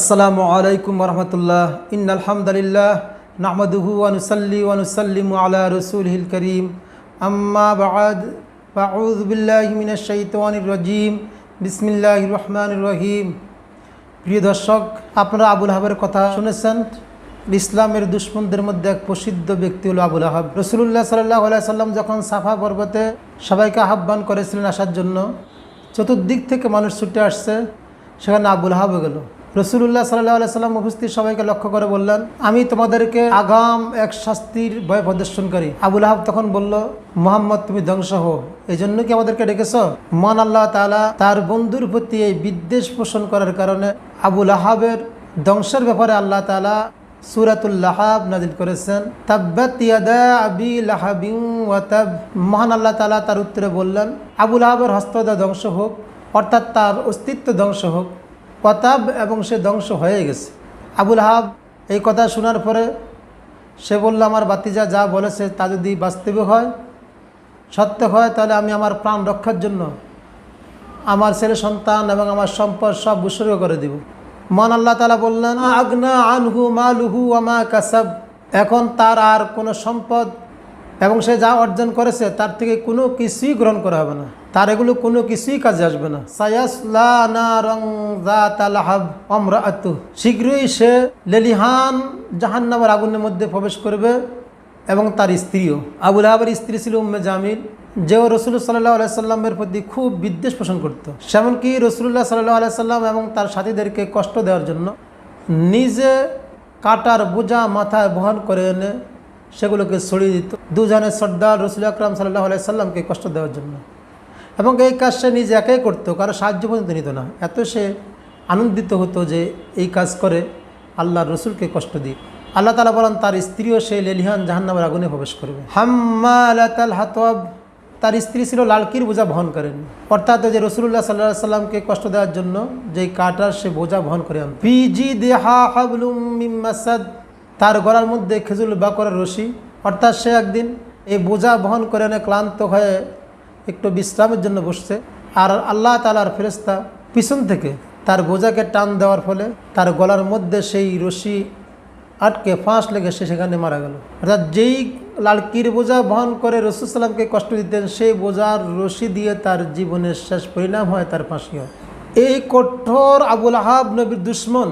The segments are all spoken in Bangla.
আসসালামু আলাইকুম রহমতুল্লাহ। ইন আলহামদুলিল্লাহ নাহমদুহু ওয়ানুসাল্লি ওয়ানুসাল্লিমু আলা রসুলহিল করিম। আম্মা বাদ মিনাশ শাইতানির রাজিম। বিসমিল্লাহির রহমানির রহিম। প্রিয় দর্শক, আপনারা আবুল আহাবের কথা শুনেছেন? ইসলামের দুশ্মনদের মধ্যে এক প্রসিদ্ধ ব্যক্তি হলো আবুল আহাব। রসুল্লাহ সাল্লাহ সাল্লাম যখন সাফা পর্বতে সবাইকে আহ্বান করেছিলেন আসার জন্য, চতুর্দিক থেকে মানুষ ছুটে আসছে, সেখানে আবুল আহাব গেল। রসুল্লাহ সাল্লাহ সাল্লাম উপস্থিত সবাইকে লক্ষ্য করে বললেন, আমি তোমাদেরকে আগাম এক শাস্তির ভয় প্রদর্শনকারী আবুল আহাব তখন বলল, মোহাম্মদ, তুমি ধ্বংস হো এই জন্য কি আমাদেরকে ডেকেছ? মন আল্লাহ তালা তার বন্ধুর প্রতি এই বিদ্বেষ পোষণ করার কারণে আবুল আহাবের ধ্বংসের ব্যাপারে আল্লাহ তালা সুরাতুল লাহাব নাজিল করেছেন। মহান আল্লাহ তাআলা তার উত্তরে বললেন আবু লাহাবের হস্তদা ধ্বংস হোক, অর্থাৎ তার অস্তিত্ব ধ্বংস হোক। ওয়াতাব এবং সে ধ্বংস হয়ে গেছে। আবুল হাব এই কথা শোনার পরে সে বলল, আমার বাতিজা যা বলেছে তা যদি বাস্তবে হয়, সত্য হয়, তাহলে আমি আমার প্রাণ রক্ষার জন্য আমার ছেলে, সন্তান এবং আমার সম্পদ সব উৎসর্গ করে দিব। মন আল্লাহ তালা বললেন, আগনা আনহু মালুহু আমা কাসাব। এখন তার আর কোনো সম্পদ এবং সে যা অর্জন করেছে, তার থেকে কোনো কিছুই গ্রহণ করা হবে না। তার এগুলো কোনো কিছুই কাজে আসবে না। অমরাতু। শীঘ্রই সে লেলিহান জাহান্নামের আগুনের মধ্যে প্রবেশ করবে এবং তার স্ত্রীও। আবুল আহাবের স্ত্রী ছিল উম্মে জামিল। যেও রসুল সাল্লাহ আলাইসাল্লামের প্রতি খুব বিদ্বেষ পোষণ করত। সেমনকি রসুল্লাহ সাল্লাহ আলাইসাল্লাম এবং তার সাথীদেরকে কষ্ট দেওয়ার জন্য নিজে কাটার বোঝা মাথায় বহন করে এনে সেগুলোকে ছড়িয়ে দিত। দুজনের সর্দার রসুল আকরাম সাল্লাহ আলাই সাল্লামকে কষ্ট দেওয়ার জন্য। এবং এই কাজ সে নিজে একাই করতো, কারও সাহায্য পর্যন্ত নিত না। এত সে আনন্দিত হতো যে এই কাজ করে আল্লাহ রসুলকে কষ্ট দিই আল্লাহ তালা বলেন, তার স্ত্রীও সেই লেলিহান জাহান্নামের আগুনে প্রবেশ করবে। হাম্মা আলাতাল হাতব, তার স্ত্রী ছিল লালকির বোঝা বহন করেন। অর্থাৎ যে রসুল্লাহ সাল্লাহ সাল্লামকে কষ্ট দেওয়ার জন্য যে কাটার সে বোঝা বহন করে পিজি দেহা হাবলুম তার গলার মধ্যে খেজুল বাকরের রশি। অর্থাৎ সে একদিন এই বোঝা বহন করে এনে ক্লান্ত হয়ে একটু বিশ্রামের জন্য বসছে। আর আল্লাহ তালার ফেরেস্তা পিছন থেকে তার বোঝাকে টান দেওয়ার ফলে তার গলার মধ্যে সেই রশি আটকে ফাঁস লেগে সে সেখানে মারা গেল। অর্থাৎ যেই লালকির বোঝা বহন করে রসুলামকে কষ্ট দিতেন, সেই বোঝার রশি দিয়ে তার জীবনের শেষ পরিণাম হয়, তার ফাঁসি হয়। এই কঠোর আবুল আহাব নবীর দুশ্মন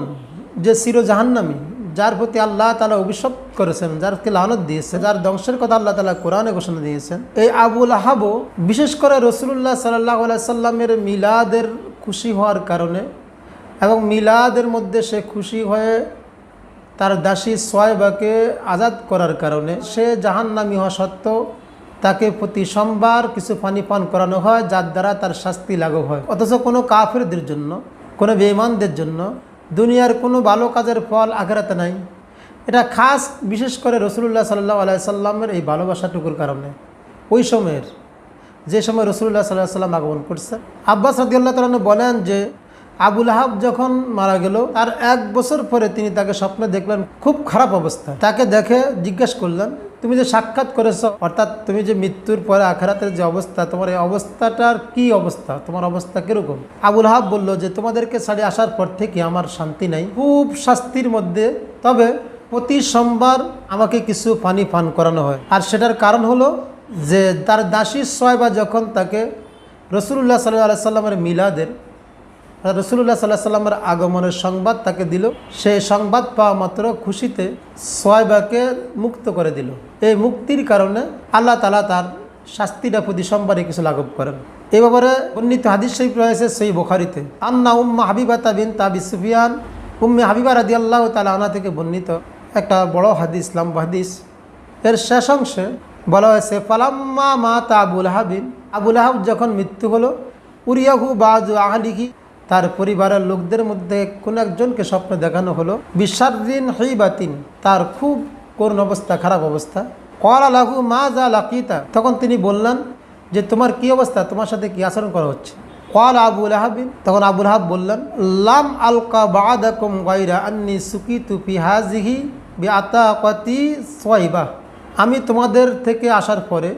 যে চির জাহান্নামী যার প্রতি আল্লাহ তালা অভিশপ করেছেন যারকে লানত দিয়েছে যার ধ্বংসের কথা আল্লাহ তালা কোরআনে ঘোষণা দিয়েছেন, এই আবুল আহাবও বিশেষ করে রসুল্লাহ সাল্লাহ সাল্লামের মিলাদের খুশি হওয়ার কারণে এবং মিলাদের মধ্যে সে খুশি হয়ে তার দাসী সোয়াইবাকে আজাদ করার কারণে সে জাহান্নামি হওয়া সত্ত্বেও তাকে প্রতি সোমবার কিছু পানি পান করানো হয়, যার দ্বারা তার শাস্তি লাঘব হয়। অথচ কোনো কাফেরদের জন্য, কোনো বেমানদের জন্য দুনিয়ার কোনো ভালো কাজের ফল আঘাতে নাই। এটা খাস বিশেষ করে রসুল্লাহ সাল্লাহ আলাইসাল্লামের এই ভালোবাসাটুকুর কারণে। ওই সময়ের, যে সময় রসুল্লাহ সাল্লাহ সাল্লাম আগমন করছে। আব্বাস রদিয়াল্লাহ তালন বলেন যে, আবুল আহাব যখন মারা গেল, তার এক বছর পরে তিনি তাকে স্বপ্নে দেখলেন, খুব খারাপ অবস্থা। তাকে দেখে জিজ্ঞেস করলেন তুমি যে সাক্ষাৎ করেছ, অর্থাৎ তুমি যে মৃত্যুর পরে আখারাতের যে অবস্থা, তোমার এই অবস্থাটার কি অবস্থা? তোমার অবস্থা কীরকম? আবুল আহাব বলল যে, তোমাদেরকে ছাড়ি আসার পর থেকে আমার শান্তি নাই। খুব শাস্তির মধ্যে। তবে প্রতি সোমবার আমাকে কিছু পানি পান করানো হয়। আর সেটার কারণ হলো যে, তার দাসী সোয়বা যখন তাকে রসুল্লাহ সাল্লাহ সাল্লামের মিলাদের রসুল্লাহ সাল্লাহ সাল্লামের আগমনের সংবাদ তাকে দিল। সেই সংবাদ পাওয়া মাত্র খুশিতে সোয়াইবাকে মুক্ত করে দিল। এই মুক্তির কারণে আল্লাহ তালা তার শাস্তিটা প্রতি সোমবারে কিছু লাঘব করেন। এই ব্যাপারে বর্ণিত হাদিস শরীফ রয়েছে সেই বোখারিতে। আন্না উম্মা হাবিবা তাবিন তাবি সুফিয়ান। উম্মে হাবিবা রাদি আল্লাহ তালা থেকে বর্ণিত একটা বড় হাদিস ইসলাম হাদিস। এর শেষ অংশে বলা হয়েছে, ফালাম্মা মা তা আবুল হাবিন আবুল আহাব যখন মৃত্যু হলো, উরিয়াহু বাজু আহলিহি তার পরিবারের লোকদের মধ্যে কোন একজনকে স্বপ্ন দেখানো হলো। বিশ্বাদিন হইবাতিন, তার খুব করুণ অবস্থা, খারাপ অবস্থা। কল আলাহু মা যা লাকিতা। তখন তিনি বললেন যে, তোমার কি অবস্থা? তোমার সাথে কি আচরণ করা হচ্ছে? কল আবুল আহাবিন তখন আবুল আহাব বললেন, লাম আলকা বাদাকুম গাইরা আন্নি সুকি তুফি হাজিহি আতাকতি সোয়াইবা আমি তোমাদের থেকে আসার পরে,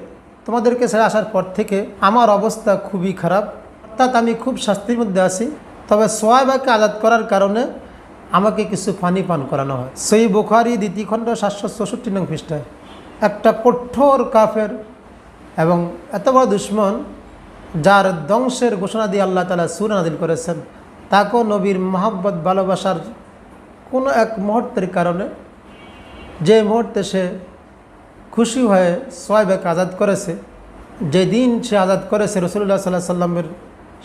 তোমাদেরকে ছেড়ে আসার পর থেকে আমার অবস্থা খুবই খারাপ। অর্থাৎ আমি খুব শাস্তির মধ্যে আছি। তবে সোয়াইবাকে আজাদ করার কারণে আমাকে কিছু পানি পান করানো হয়। সেই বোখারি দ্বিতীয় খণ্ড সাতশো চৌষট্টি নং পৃষ্ঠায় একটা কঠোর কাফের এবং এত বড় দুশ্মন যার ধ্বংসের ঘোষণা দিয়ে আল্লাহ তালা সুর নাদিল করেছেন, তাকেও নবীর মহাব্বত, ভালোবাসার কোনো এক মুহূর্তের কারণে যে মুহূর্তে সে খুশি হয়ে সোয়াইবাকে আজাদ করেছে যে দিন সে আজাদ করেছে রসুল্লাহ সাল্লাহ সাল্লামের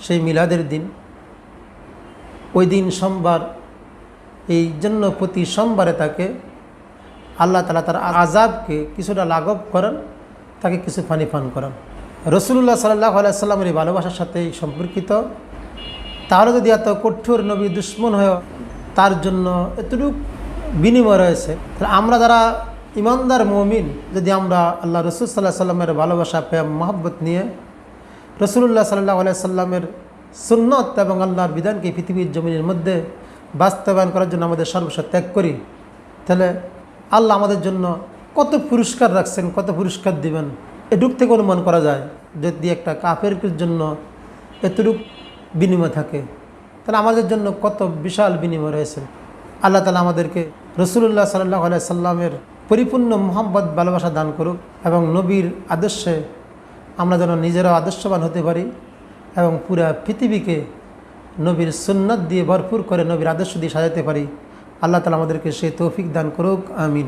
সেই মিলাদের দিন। ওই দিন সোমবার, এই জন্য প্রতি সোমবারে তাকে আল্লাহ তালা তার আজাবকে কিছুটা লাঘব করেন, তাকে কিছু পানি পান করান। রসুল্লাহ সাল্লাহ আলাইসাল্লামের এই ভালোবাসার সাথে সম্পর্কিত। তাহলে যদি এত কঠোর নবী দুশ্মন হয়ে তার জন্য এতটুকু বিনিময় রয়েছে, তাহলে আমরা যারা ইমানদার মমিন, যদি আমরা আল্লাহ রসুল সাল্লাহ সাল্লামের ভালোবাসা, প্রেম, মহব্বত নিয়ে রসুল্লাহ সাল্লাহ আলাইসাল্লামের সুন্নত এবং আল্লাহর বিধানকে পৃথিবীর জমিনের মধ্যে বাস্তবায়ন করার জন্য আমাদের সর্বস্ব ত্যাগ করি। তাহলে আল্লাহ আমাদের জন্য কত পুরস্কার রাখছেন, কত পুরস্কার দিবেন, এটুক থেকে অনুমান করা যায় যদি একটা কাফের জন্য এতটুক বিনিময় থাকে। তাহলে আমাদের জন্য কত বিশাল বিনিময় রয়েছে। আল্লাহ তালা আমাদেরকে রসুল্লাহ সাল্লাহ আলাই সাল্লামের পরিপূর্ণ মোহাম্মদ ভালোবাসা দান করুক এবং নবীর আদর্শে আমরা যেন নিজেরা আদর্শবান হতে পারি এবং পুরা পৃথিবীকে নবীর সুন্নত দিয়ে ভরপুর করে নবীর আদর্শ দিয়ে সাজাতে পারি। আল্লাহ তালা আমাদেরকে সে তৌফিক দান করুক, আমিন।